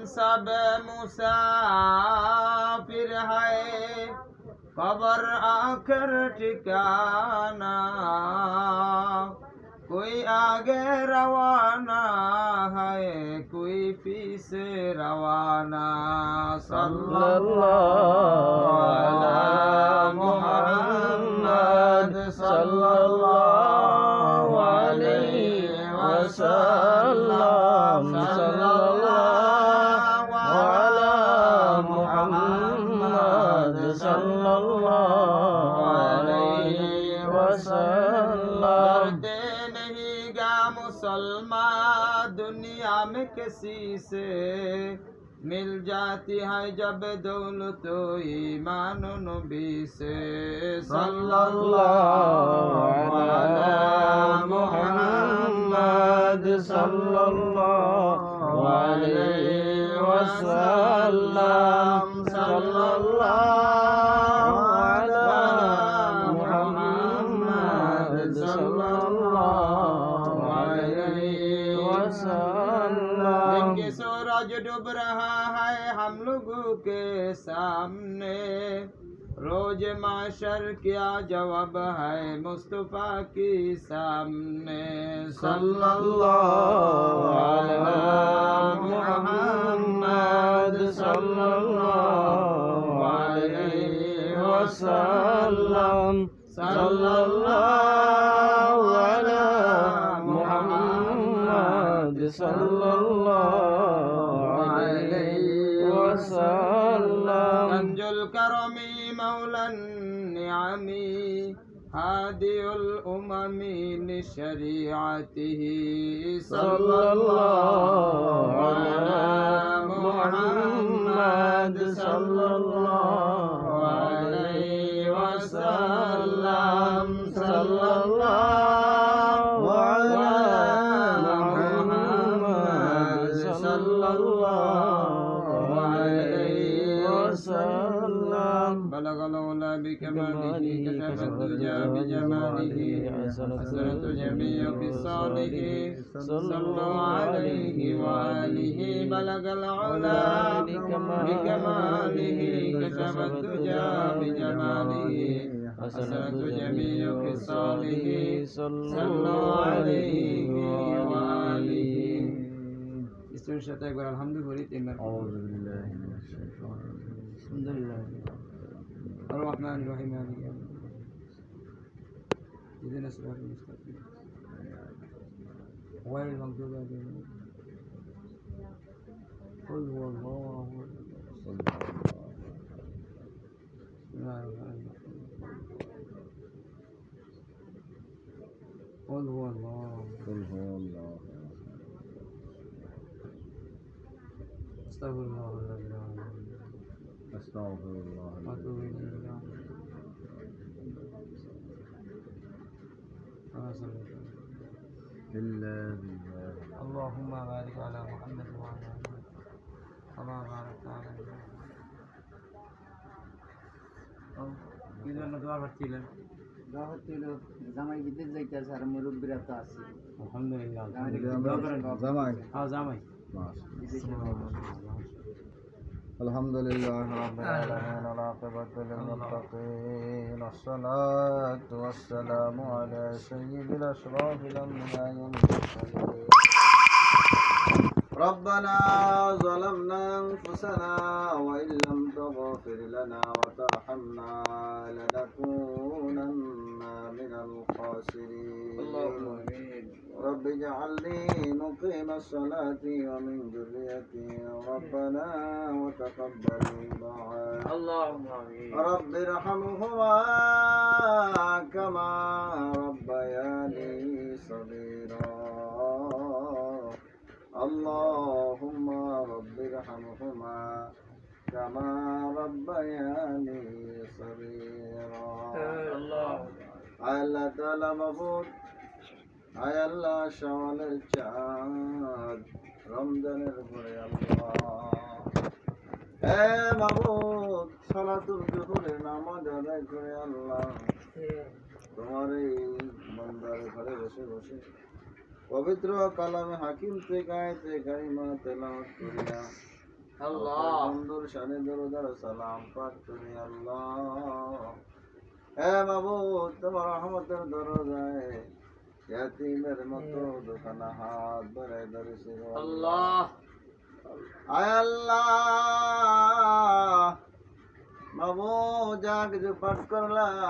हम सब मुसाफिर है कबर आखिर ठिकाना कोई आगे रवाना है कोई पीछे रवाना सल्लल्लाहु मुसलमान दुनिया में किसी से मिल जाती है जब दौलत ईमान नबी से सल्लल्लाहु अला मुहम्मद सल्लल्लाहु अलैहि वसल्लम सल्लल्लाहु وسلم۔ سورج ڈوب رہا ہے ہم لوگوں کے سامنے۔ روز معاشر کیا جواب ہے مصطفیٰ کی سامنے۔ صلی اللہ علیہ محمد صلی اللہ علیہ وسلم۔ صلی اللہ صلى الله عليه وسلم. رمج الكرم مولى النعم هادي الأمم لشريعته. صلى الله على محمد صلى الله الله عليه وسلم بلغ العلا بكماله كشف الدجى بجماله حسنة جميع خصاله صلوا عليه وآله بلغ العلا بكماله كشف الدجى بجماله حسنة جميع خصاله صلوا عليه وآله استوى সাথে একবার আলহামদুলিল্লাহ তিনবার أعوذ بالله من الشيطان الرجيم الحمد لله الرحمن الرحيم مالك يوم الدين اهدنا الصراط المستقيم غير المغضوب عليهم قل هو الله صلى بسم الله الرحمن الرحيم قل هو الله قل هو الله استغفر الله الذي لا اله الا هو أستغفر الله واتوب الذي اليه أنا صليت إلا بالله اللهم بارك على محمد وعلى آل محمد كما باركت على إبراهيم কি জন্য দোয়া করছিলেন দোয়া হচ্ছে হলো জামাই বিদেশ যাইতেছে আর মুরব্বীরা তো আছে আলহামদুলিল্লাহ জামাই হ্যাঁ জামাই الحمد لله رب العالمين والعاقبة للمتقين والصلاة والسلام على سيد الأشراف الأنبياء والمرسلين. ربنا ظلمنا أنفسنا وإن لم تغفر لنا وترحمنا لنكونن من الخاسرين. رب اجعل لي مقيم الصلاة ومن ذريتي. ربنا وتقبل دعاء اللهم آمين. رب ارحمهما كما ربياني صغيرا. اللهم رب ارحمهما كما ربياني صغيرا. الله تعالى مبعوث মাহবুব আল্লাহ সওয়ালের চাঁদ রমজানের পরে আল্লাহ। হে মাহবুব সালাতুল জোহরের নামাজ আদায় করে আল্লাহ। তোমার এই বন্দার ঘরে বসে বসে পবিত্র কালামে হাকিম তে গায়তে গাইমা তেলাওয়াত করিয়া আল্লাহ। সুন্দর শানে দরুদার সালাম পাঠ করি আল্লাহ। হে বাবু তোমার রহমতের দরজায় ইয়াতিমের মতো দোকানে হাত ধরে ধরেছি আল্লাহ। আয় আল্লাহ। বাবু যা কিছু পাঠ করলাম।